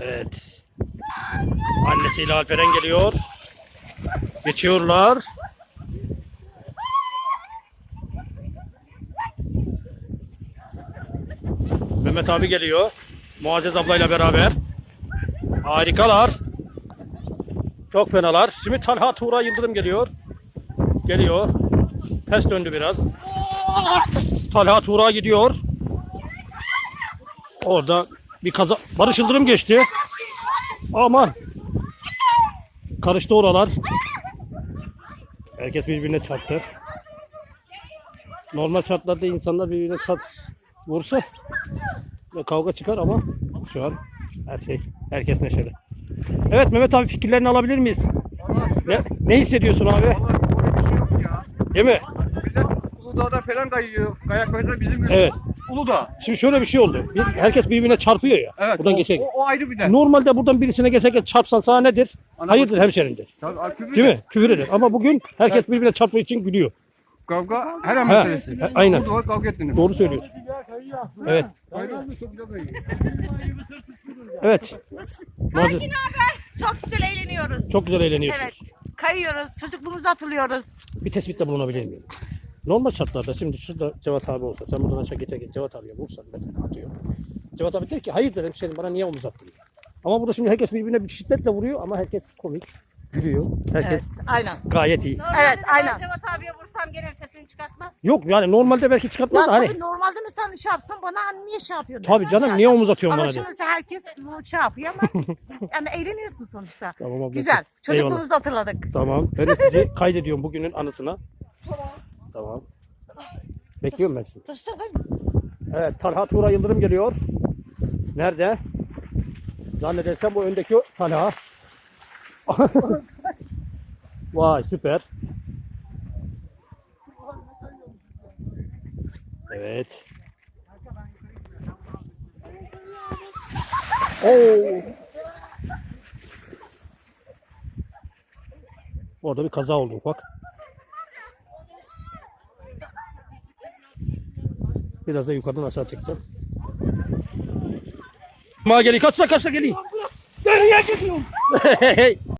Evet. Annesiyle Alperen geliyor. Geçiyorlar. Mehmet abi geliyor. Muazzez ablayla beraber. Harikalar. Çok fenalar. Şimdi Talha Tuğra Yıldırım geliyor. Geliyor. Ters döndü biraz. Talha Tuğra gidiyor. Orada bir kaza... Barış Yıldırım geçti. Aman. Karıştı oralar. Herkes birbirine çarptı. Normal şartlarda insanlar birbirine çarp vursa kavga çıkar ama şu an her şey herkes neşeli. Evet Mehmet abi fikirlerini alabilir miyiz? Ne, ne hissediyorsun abi? Vallahi bir şey yok ya. Değil mi? Millet Uludağ'da falan kayıyor. Kayak mesela bizim yüzümüz. Evet. Uludağ. Şimdi şöyle bir şey oldu. Bir- herkes birbirine çarpıyor ya. Evet. buradan o, geçerken. o, o ayrı bir dert. Normalde buradan birisine geçerken çarpsan sana nedir? Ana Hayırdır hemşerindir. Tabii, küfür Değil de. mi? Küfür eder. Ama bugün herkes birbirine çarptığı için gülüyor. Kavga her an meselesi. he, aynen. Uludağ'a kavga ettin. Doğru söylüyorsun. Evet. Mı? Çok. Evet. Muazzez, Erkin haber. Çok güzel eğleniyoruz. çok güzel eğleniyorsunuz. Evet. Kayıyoruz. Çocukluğumuzu hatırlıyoruz. Bir tespitte bulunabilir miyim? Normal şartlarda şimdi şurada Cevat abi olsa sen buradan aşağı geçerken Cevat abiye vursan mesela atıyor. Cevat abi der ki hayırdır hemşerim bana niye omuz attın? Ama burada şimdi herkes birbirine bir şiddetle vuruyor ama herkes komik. Gülüyor. Herkes Evet. Aynen. gayet iyi. Evet, aynen. Cevat abiye vursam gene sesini çıkartmaz. Yok yani normalde belki çıkartmaz Ya da hani. tabii normalde mesela şey yapsam bana hani niye şey yapıyorsun? Tabii canım niye omuz atıyorsun Ama bana şimdi diye. mesela herkes bu şey yapıyor ama yani eğleniyorsun sonuçta. Tamam abla. Güzel. Çocukluğumuzu hatırladık. Tamam. Ben de sizi kaydediyorum bugünün anısına. Tamam. Bekliyorum ben sizi. Evet Talha Tuğra Yıldırım geliyor. Nerede? Zannedersem bu öndeki o Talha. Vay süper. Evet. Oo. Orada bir kaza oldu ufak. Biraz da yukarıdan aşağı çekeceğim. Ma geliyor. Kaçsa kaçsa geliyor. Nereye gidiyorsun?